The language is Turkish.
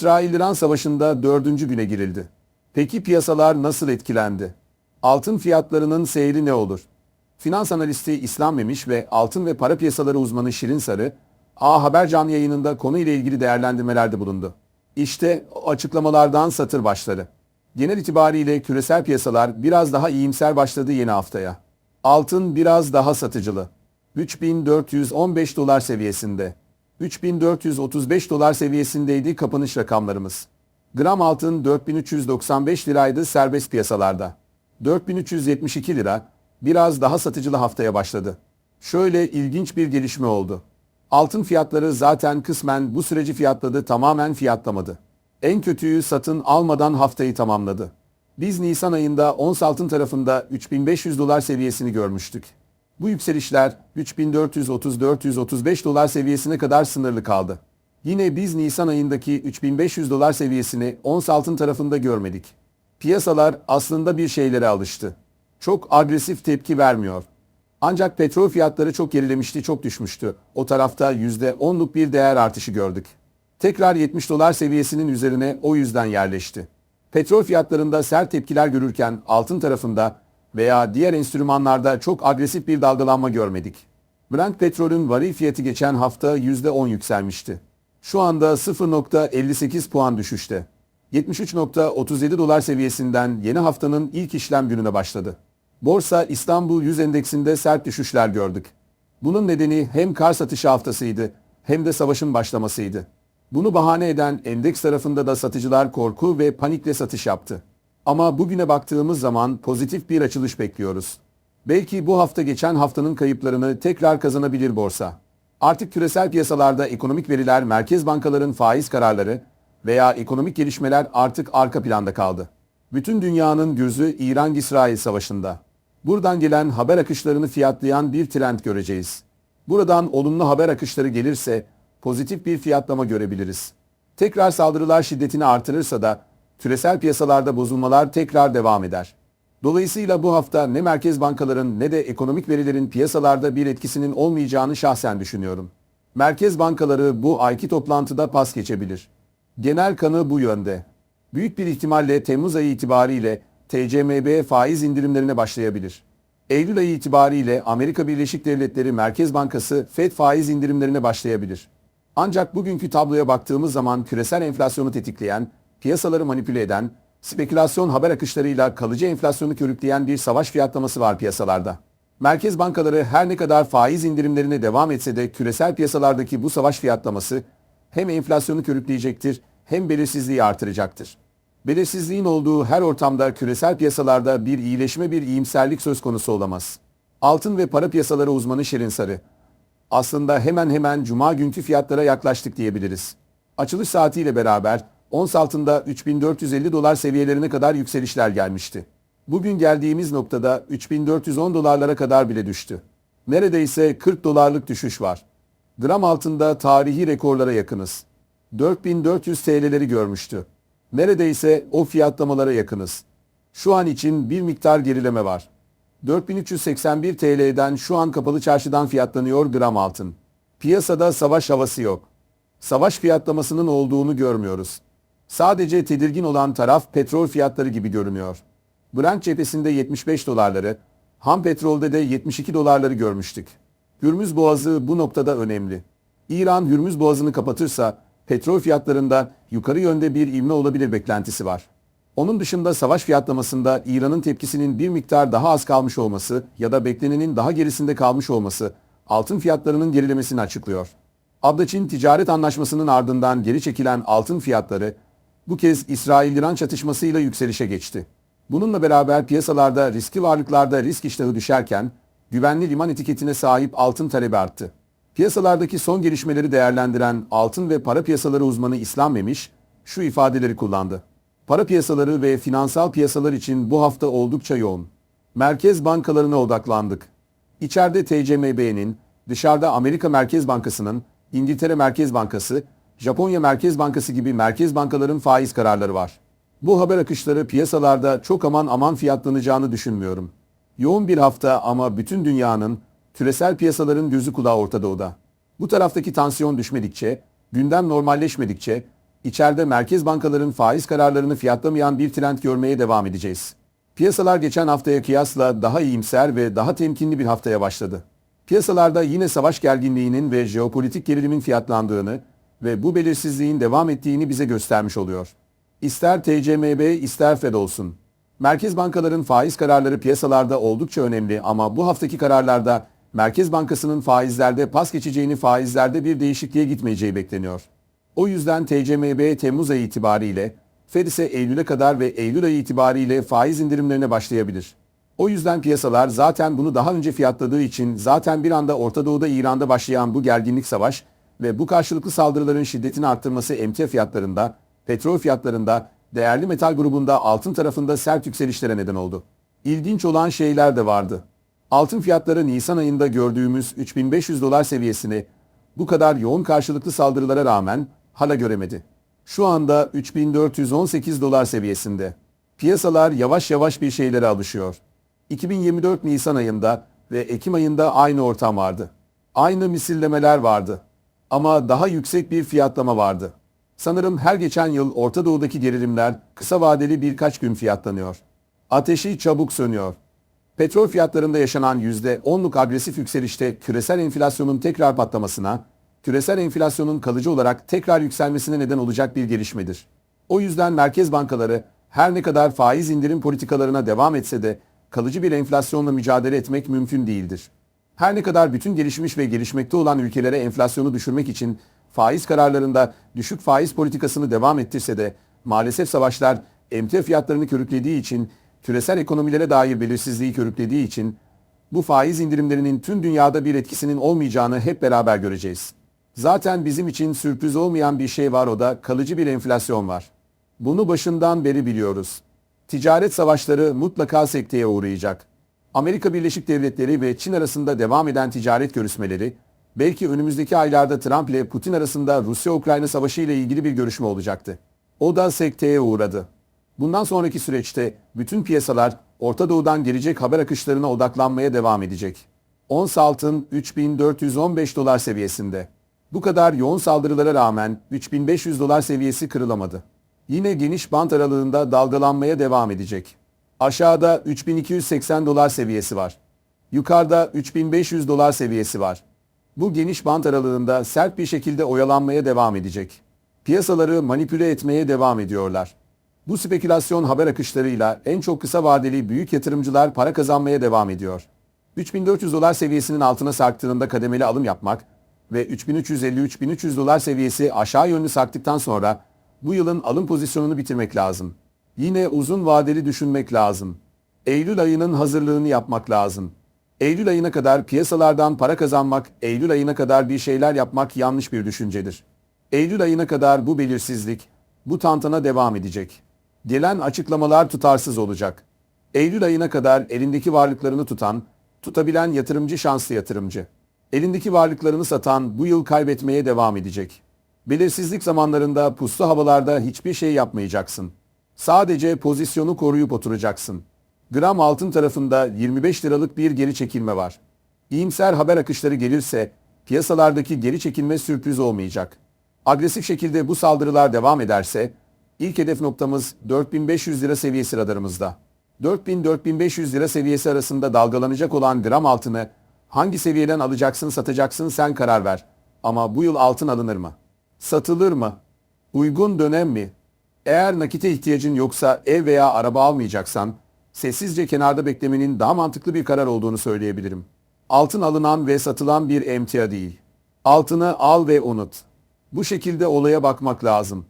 İsrail-İran savaşında dördüncü güne girildi. Peki piyasalar nasıl etkilendi? Altın fiyatlarının seyri ne olur? Finans analisti İslam Memiş ve altın ve para piyasaları uzmanı Şirin Sarı, A Haber canlı yayınında konuyla ilgili değerlendirmelerde bulundu. İşte açıklamalardan satır başları. Genel itibariyle küresel piyasalar biraz daha iyimser başladı yeni haftaya. Altın biraz daha satıcılı. 3415 dolar seviyesinde. 3435 dolar seviyesindeydi kapanış rakamlarımız. Gram altın 4395 liraydı serbest piyasalarda. 4372 lira biraz daha satıcılı haftaya başladı. Şöyle ilginç bir gelişme oldu. Altın fiyatları zaten kısmen bu süreci fiyatladı tamamen fiyatlamadı. En kötüyü satın almadan haftayı tamamladı. Biz Nisan ayında ons altın tarafında 3500 dolar seviyesini görmüştük. Bu yükselişler 3430-435 dolar seviyesine kadar sınırlı kaldı. Yine biz Nisan ayındaki 3500 dolar seviyesini ons altın tarafında görmedik. Piyasalar aslında bir şeylere alıştı. Çok agresif tepki vermiyor. Ancak petrol fiyatları çok gerilemişti, çok düşmüştü. O tarafta %10'luk bir değer artışı gördük. Tekrar 70 dolar seviyesinin üzerine o yüzden yerleşti. Petrol fiyatlarında sert tepkiler görürken altın tarafında veya diğer enstrümanlarda çok agresif bir dalgalanma görmedik. Brent petrolün varil fiyatı geçen hafta %10 yükselmişti. Şu anda 0.58 puan düşüşte. 73.37 dolar seviyesinden yeni haftanın ilk işlem gününe başladı. Borsa İstanbul 100 endeksinde sert düşüşler gördük. Bunun nedeni hem kar satışı haftasıydı hem de savaşın başlamasıydı. Bunu bahane eden endeks tarafında da satıcılar korku ve panikle satış yaptı. Ama bugüne baktığımız zaman pozitif bir açılış bekliyoruz. Belki bu hafta geçen haftanın kayıplarını tekrar kazanabilir borsa. Artık küresel piyasalarda ekonomik veriler, merkez bankaların faiz kararları veya ekonomik gelişmeler artık arka planda kaldı. Bütün dünyanın gözü İran-İsrail savaşında. Buradan gelen haber akışlarını fiyatlayan bir trend göreceğiz. Buradan olumlu haber akışları gelirse pozitif bir fiyatlama görebiliriz. Tekrar saldırılar şiddetini artırırsa da küresel piyasalarda bozulmalar tekrar devam eder. Dolayısıyla bu hafta ne merkez bankaların ne de ekonomik verilerin piyasalarda bir etkisinin olmayacağını şahsen düşünüyorum. Merkez bankaları bu ayki toplantıda pas geçebilir. Genel kanı bu yönde. Büyük bir ihtimalle Temmuz ayı itibariyle TCMB faiz indirimlerine başlayabilir. Eylül ayı itibariyle Amerika Birleşik Devletleri Merkez Bankası FED faiz indirimlerine başlayabilir. Ancak bugünkü tabloya baktığımız zaman küresel enflasyonu tetikleyen, piyasaları manipüle eden, spekülasyon haber akışlarıyla kalıcı enflasyonu körükleyen bir savaş fiyatlaması var piyasalarda. Merkez bankaları her ne kadar faiz indirimlerine devam etse de küresel piyasalardaki bu savaş fiyatlaması hem enflasyonu körükleyecektir hem belirsizliği artıracaktır. Belirsizliğin olduğu her ortamda küresel piyasalarda bir iyileşme bir iyimserlik söz konusu olamaz. Altın ve para piyasaları uzmanı Şerin Sarı, aslında hemen hemen cuma günkü fiyatlara yaklaştık diyebiliriz. Açılış saatiyle beraber ons altında 3450 dolar seviyelerine kadar yükselişler gelmişti. Bugün geldiğimiz noktada 3410 dolarlara kadar bile düştü. Neredeyse 40 dolarlık düşüş var. Gram altında tarihi rekorlara yakınız. 4400 TL'leri görmüştü. Neredeyse o fiyatlamalara yakınız. Şu an için bir miktar gerileme var. 4381 TL'den şu an kapalı çarşıdan fiyatlanıyor gram altın. Piyasada savaş havası yok. Savaş fiyatlamasının olduğunu görmüyoruz. Sadece tedirgin olan taraf petrol fiyatları gibi görünüyor. Brent cephesinde 75 dolarları, ham petrolde de 72 dolarları görmüştük. Hürmüz Boğazı bu noktada önemli. İran Hürmüz Boğazı'nı kapatırsa petrol fiyatlarında yukarı yönde bir ivme olabilir beklentisi var. Onun dışında savaş fiyatlamasında İran'ın tepkisinin bir miktar daha az kalmış olması ya da beklenenin daha gerisinde kalmış olması altın fiyatlarının gerilemesini açıklıyor. Abdaçin ticaret anlaşmasının ardından geri çekilen altın fiyatları bu kez İsrail-İran çatışmasıyla yükselişe geçti. Bununla beraber piyasalarda riskli varlıklarda risk iştahı düşerken güvenli liman etiketine sahip altın talebi arttı. Piyasalardaki son gelişmeleri değerlendiren altın ve para piyasaları uzmanı İslam Memiş şu ifadeleri kullandı. Para piyasaları ve finansal piyasalar için bu hafta oldukça yoğun. Merkez bankalarına odaklandık. İçeride TCMB'nin, dışarıda Amerika Merkez Bankası'nın, İngiltere Merkez Bankası, Japonya Merkez Bankası gibi merkez bankaların faiz kararları var. Bu haber akışları piyasalarda çok aman aman fiyatlanacağını düşünmüyorum. Yoğun bir hafta ama bütün dünyanın, küresel piyasaların gözü kulağı Orta Doğu'da. Bu taraftaki tansiyon düşmedikçe, gündem normalleşmedikçe İçeride merkez bankaların faiz kararlarını fiyatlamayan bir trend görmeye devam edeceğiz. Piyasalar geçen haftaya kıyasla daha iyimser ve daha temkinli bir haftaya başladı. Piyasalarda yine savaş gerginliğinin ve jeopolitik gerilimin fiyatlandığını ve bu belirsizliğin devam ettiğini bize göstermiş oluyor. İster TCMB ister Fed olsun. Merkez bankaların faiz kararları piyasalarda oldukça önemli ama bu haftaki kararlarda Merkez Bankası'nın faizlerde pas geçeceğini faizlerde bir değişikliğe gitmeyeceği bekleniyor. O yüzden TCMB Temmuz ayı itibariyle, Fed ise Eylül'e kadar ve Eylül ayı itibariyle faiz indirimlerine başlayabilir. O yüzden piyasalar zaten bunu daha önce fiyatladığı için zaten bir anda Orta Doğu'da İran'da başlayan bu gerginlik savaş ve bu karşılıklı saldırıların şiddetini arttırması emtia fiyatlarında, petrol fiyatlarında, değerli metal grubunda altın tarafında sert yükselişlere neden oldu. İlginç olan şeyler de vardı. Altın fiyatları Nisan ayında gördüğümüz 3500 dolar seviyesini bu kadar yoğun karşılıklı saldırılara rağmen hala göremedi. Şu anda 3418 dolar seviyesinde. Piyasalar yavaş yavaş bir şeylere alışıyor. 2024 Nisan ayında ve Ekim ayında aynı ortam vardı. Aynı misillemeler vardı. Ama daha yüksek bir fiyatlama vardı. Sanırım her geçen yıl Orta Doğu'daki gerilimler kısa vadeli birkaç gün fiyatlanıyor. Ateşi çabuk sönüyor. Petrol fiyatlarında yaşanan %10'luk agresif yükselişte küresel enflasyonun tekrar patlamasına, küresel enflasyonun kalıcı olarak tekrar yükselmesine neden olacak bir gelişmedir. O yüzden merkez bankaları her ne kadar faiz indirim politikalarına devam etse de kalıcı bir enflasyonla mücadele etmek mümkün değildir. Her ne kadar bütün gelişmiş ve gelişmekte olan ülkelere enflasyonu düşürmek için faiz kararlarında düşük faiz politikasını devam ettirse de maalesef savaşlar emtia fiyatlarını körüklediği için küresel ekonomilere dair belirsizliği körüklediği için bu faiz indirimlerinin tüm dünyada bir etkisinin olmayacağını hep beraber göreceğiz. Zaten bizim için sürpriz olmayan bir şey var o da kalıcı bir enflasyon var. Bunu başından beri biliyoruz. Ticaret savaşları mutlaka sekteye uğrayacak. Amerika Birleşik Devletleri ve Çin arasında devam eden ticaret görüşmeleri, belki önümüzdeki aylarda Trump ile Putin arasında Rusya-Ukrayna savaşı ile ilgili bir görüşme olacaktı. O da sekteye uğradı. Bundan sonraki süreçte bütün piyasalar Orta Doğu'dan gelecek haber akışlarına odaklanmaya devam edecek. Ons altın 3415 dolar seviyesinde. Bu kadar yoğun saldırılara rağmen 3500 dolar seviyesi kırılamadı. Yine geniş bant aralığında dalgalanmaya devam edecek. Aşağıda 3280 dolar seviyesi var. Yukarıda 3500 dolar seviyesi var. Bu geniş bant aralığında sert bir şekilde oyalanmaya devam edecek. Piyasaları manipüle etmeye devam ediyorlar. Bu spekülasyon haber akışlarıyla en çok kısa vadeli büyük yatırımcılar para kazanmaya devam ediyor. 3400 dolar seviyesinin altına sarktığında kademeli alım yapmak ve 3350-3300 dolar seviyesi aşağı yönlü sarktıktan sonra bu yılın alım pozisyonunu bitirmek lazım. Yine uzun vadeli düşünmek lazım. Eylül ayının hazırlığını yapmak lazım. Eylül ayına kadar piyasalardan para kazanmak, Eylül ayına kadar bir şeyler yapmak yanlış bir düşüncedir. Eylül ayına kadar bu belirsizlik, bu tantana devam edecek. Gelen açıklamalar tutarsız olacak. Eylül ayına kadar elindeki varlıklarını tutan, tutabilen yatırımcı şanslı yatırımcı. Elindeki varlıklarını satan bu yıl kaybetmeye devam edecek. Belirsizlik zamanlarında puslu havalarda hiçbir şey yapmayacaksın. Sadece pozisyonu koruyup oturacaksın. Gram altın tarafında 25 liralık bir geri çekilme var. İyimser haber akışları gelirse piyasalardaki geri çekilme sürpriz olmayacak. Agresif şekilde bu saldırılar devam ederse ilk hedef noktamız 4500 lira seviyesi radarımızda. 4000-4500 lira seviyesi arasında dalgalanacak olan gram altını hangi seviyeden alacaksın satacaksın sen karar ver. Ama bu yıl altın alınır mı? Satılır mı? Uygun dönem mi? Eğer nakite ihtiyacın yoksa ev veya araba almayacaksan sessizce kenarda beklemenin daha mantıklı bir karar olduğunu söyleyebilirim. Altın alınan ve satılan bir emtia değil. Altını al ve unut. Bu şekilde olaya bakmak lazım.